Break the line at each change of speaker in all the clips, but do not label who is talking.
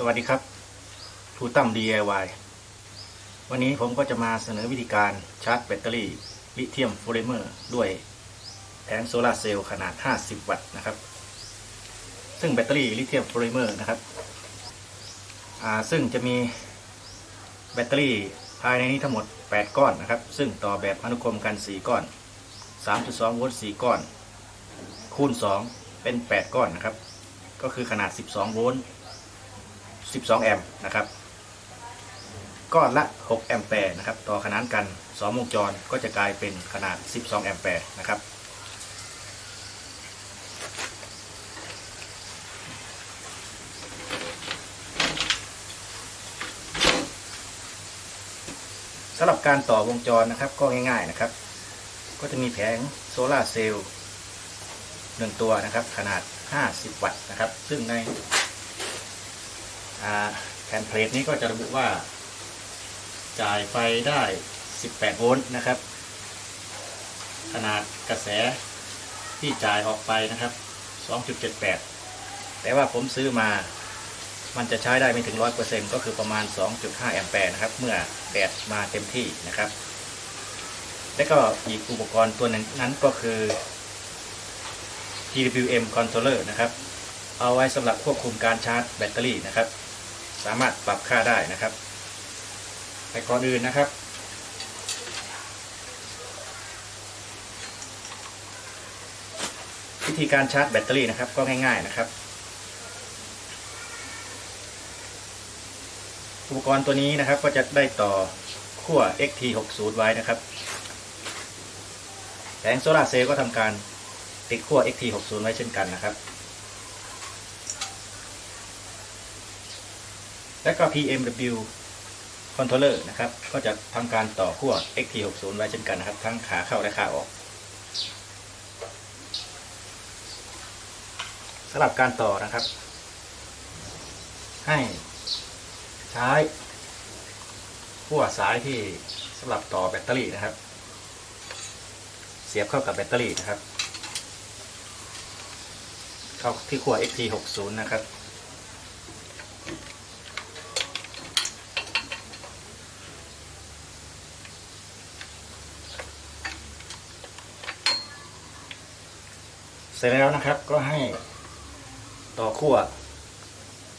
สวัสดีครับทูตั้ม DIY วันนี้ผมก็จะมาเสนอวิธีการชาร์จแบตเตอรี่ลิเธียมโฟลิเมอร์ด้วยแผงโซลาร์เซลล์ขนาด 50 วัตต์นะครับ ซึ่งแบตเตอรี่ลิเธียมโฟลิเมอร์นะครับซึ่งจะมีแบตเตอรี่ภายในนี้ทั้งหมด 8 ก้อนนะครับ ซึ่งต่อแบบอนุกรมกัน 4 ก้อน 3.2 โวลต์4ก้อน คูณ 2 เป็น 8 ก้อนนะครับ ก็คือขนาด 12 โวลต์ 12 แอมป์นะครับก้อนละ 6 แอมแปร์นะครับ ต่อขนานกัน 2 วงจรก็จะกลายเป็นขนาด 12 แอมแปร์นะครับ สำหรับการต่อวงจรนะครับก็ง่ายๆนะครับ ก็จะมีแผงโซลาเซลล์หนึ่งตัวนะครับ ขนาด 50 วัตต์นะครับ ซึ่งใน แผ่นเพลทนี้ก็จะระบุว่า จ่ายไฟได้ 18 โวลต์นะครับ ขนาดกระแสที่จ่ายออกไปนะครับ 2.78 แต่ว่าผมซื้อมามันจะใช้ได้ไม่ถึง 100%ก็คือประมาณ 2.5 แอมแปร์นะครับ เมื่อแดดมาเต็มที่นะครับ และก็อีกอุปกรณ์ตัวหนึ่งนั้นก็คือ PWM controller นะครับ เอาไว้สำหรับควบคุมการชาร์จแบตเตอรี่นะครับ สามารถปรับค่าได้นะครับ แต่ก่อนอื่นนะครับ วิธีการชาร์จแบตเตอรี่นะครับก็ง่ายๆนะครับ อุปกรณ์ตัวนี้นะครับก็จะได้ต่อขั้ว XT60 ไว้นะครับแผงโซลาเซลล์ก็ทำการติดขั้ว XT60 ไว้เช่นกันนะครับ และก็ PMW controller นะครับ ก็จะทำการต่อขั้ว XT60 ไว้เช่นกันนะครับ ทั้งขาเข้าและขาออกสำหรับการต่อนะครับ ให้ใช้ขั้วสายที่สำหรับต่อแบตเตอรี่นะครับ เสียบเข้ากับแบตเตอรี่นะครับ เข้าที่ขั้ว XT60 นะครับ เสร็จแล้วนะครับก็ให้ต่อขั้ว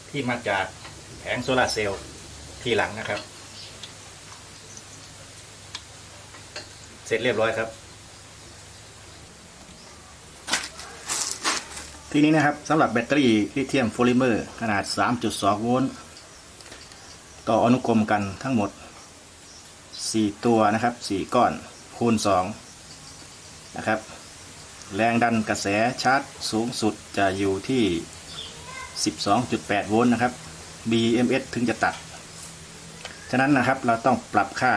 ที่มาจากแผงโซลาร์เซลล์ทีหลังนะครับ เสร็จเรียบร้อยครับ ทีนี้นะครับสำหรับแบตเตอรี่ลิเธียมโฟลิเมอร์ ขนาด 3.2 โวลต์ต่ออนุกรมกันทั้งหมด 4 ตัวนะครับ 4 ก้อนคูณ 2 นะครับ แรงดันกระแสชาร์จสูงสุดจะอยู่ที่ 12.8 โวลต์นะครับ BMS ถึงจะตัด ฉะนั้นนะครับเราต้องปรับค่า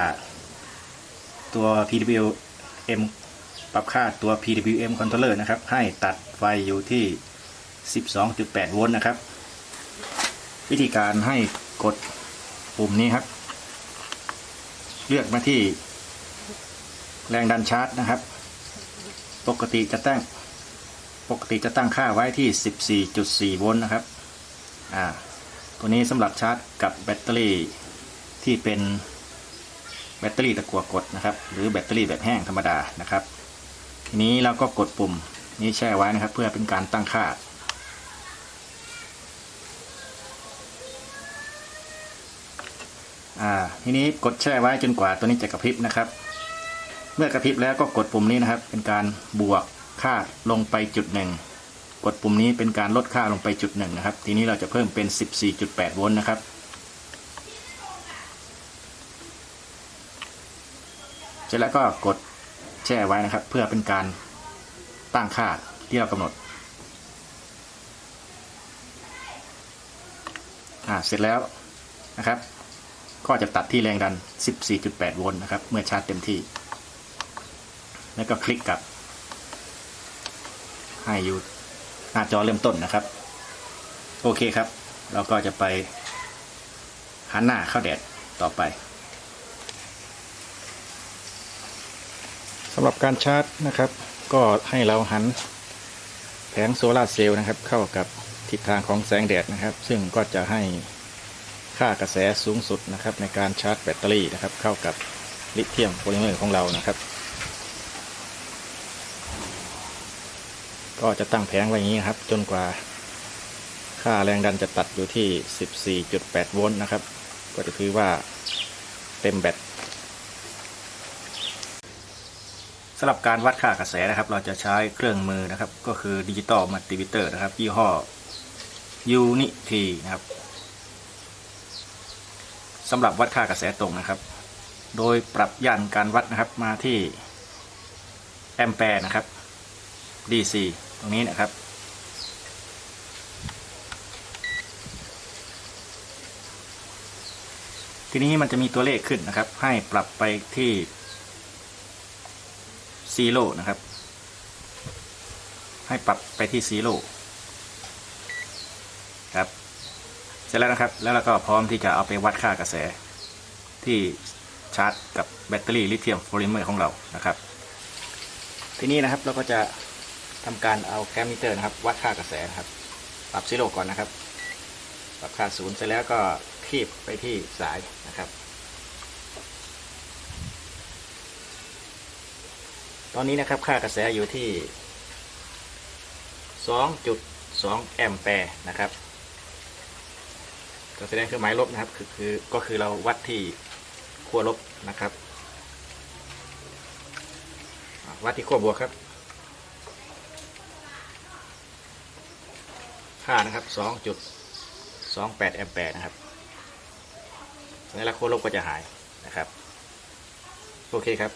ตัว PWM ปรับค่าตัว PWM controller นะครับ ให้ตัดไฟอยู่ที่ 12.8 โวลต์นะครับ วิธีการให้กดปุ่มนี้ครับ เลือกมาที่แรงดันชาร์จนะครับ ปกติจะตั้งปกติจะตั้งค่าไว้ที่ 14.4 โวลต์นะครับอ่าตัวนี้สำหรับชาร์จกับแบตเตอรี่ที่เป็นแบตเตอรี่ตะกั่วกดนะครับ หรือแบตเตอรี่แบบแห้งธรรมดานะครับ ทีนี้เราก็กดปุ่มนี้แช่ไว้นะครับ เพื่อเป็นการตั้งค่าอ่าทีนี้กดแช่ไว้จนกว่าตัวนี้จะกระพริบนะครับ เมื่อกระพริบแล้วก็กดปุ่มนี้นะครับ เป็นการบวกค่าลงไปจุดหนึ่งกดปุ่มนี้เป็นการลดค่าลงไปจุดหนึ่งนะครับ ทีนี้เราจะเพิ่มเป็น 14.8 โวลต์นะครับ เสร็จแล้วก็กดแช่ไว้นะครับ เพื่อเป็นการตั้งค่าที่เรากำหนดอ่าเสร็จแล้วนะครับ ก็จะตัดที่แรงดัน 14.8 โวลต์นะครับ เมื่อชาร์จเต็มที่ แล้วก็คลิกกลับ ให้อยู่หน้าจอเริ่มต้นนะครับ โอเคครับ เราก็จะไปหันหน้าเข้าแดดต่อไปสำหรับการชาร์จนะครับ ก็ให้เราหันแผงโซลาร์เซลล์นะครับ เข้ากับทิศทางของแสงแดดนะครับ ซึ่งก็จะให้ค่ากระแสสูงสุดนะครับ ในการชาร์จแบตเตอรี่นะครับ เข้ากับลิเธียมโพลิเมอร์ของเรานะครับ ก็จะตั้งแผงไว้อย่างนี้นครับ จนกว่าค่าแรงดันจะตัดอยู่ที่ 14.8 โวลต์นะครับ ก็จะถือว่าเต็มแบตสำหรับการวัดค่ากระแสนะครับ เราจะใช้เครื่องมือนะครับ ก็คือดิจิตอลมัลติวิเตอร์นะครับ ยี่ห้อ Unity นะครับสำหรับวัดค่ากระแสตรงนะครับ โดยปรับย่านการวัดนะครับมาที่แอมแปร์นะครับ DC รงนี้นะครับ ทีนี้มันจะมีตัวเลขขึ้นนะครับ ให้ปรับไปที่ซีโร่นะครับ ให้ปรับไปที่ซีโร่ครับ เสร็จแล้วนะครับ แล้วเราก็พร้อมที่จะเอาไปวัดค่ากระแสที่ชาร์จกับแบตเตอรี่ลิเธียมโพลิเมอร์ของเรานะครับ ทีนี้นะครับเราก็จะ ทำการเอาแคมมิเตอร์นะครับ วัดค่ากระแสนะครับ ปรับซีโร่ก่อนนะครับ ปรับค่าศูนย์เสร็จแล้วก็คีบไปที่สายนะครับ ตอนนี้นะครับค่ากระแสอยู่ที่ 2.2 แอมแปร์นะครับก็แสดงเครื่องหมายลบนะครับคือคือก็คือเราวัดที่ขั้วลบนะครับ วัดที่ขั้วบวกครับ ค่านะครับ2.28แอมแปร์นะครับแล้วขั้วลบก็จะหายนะครับ โอเคครับ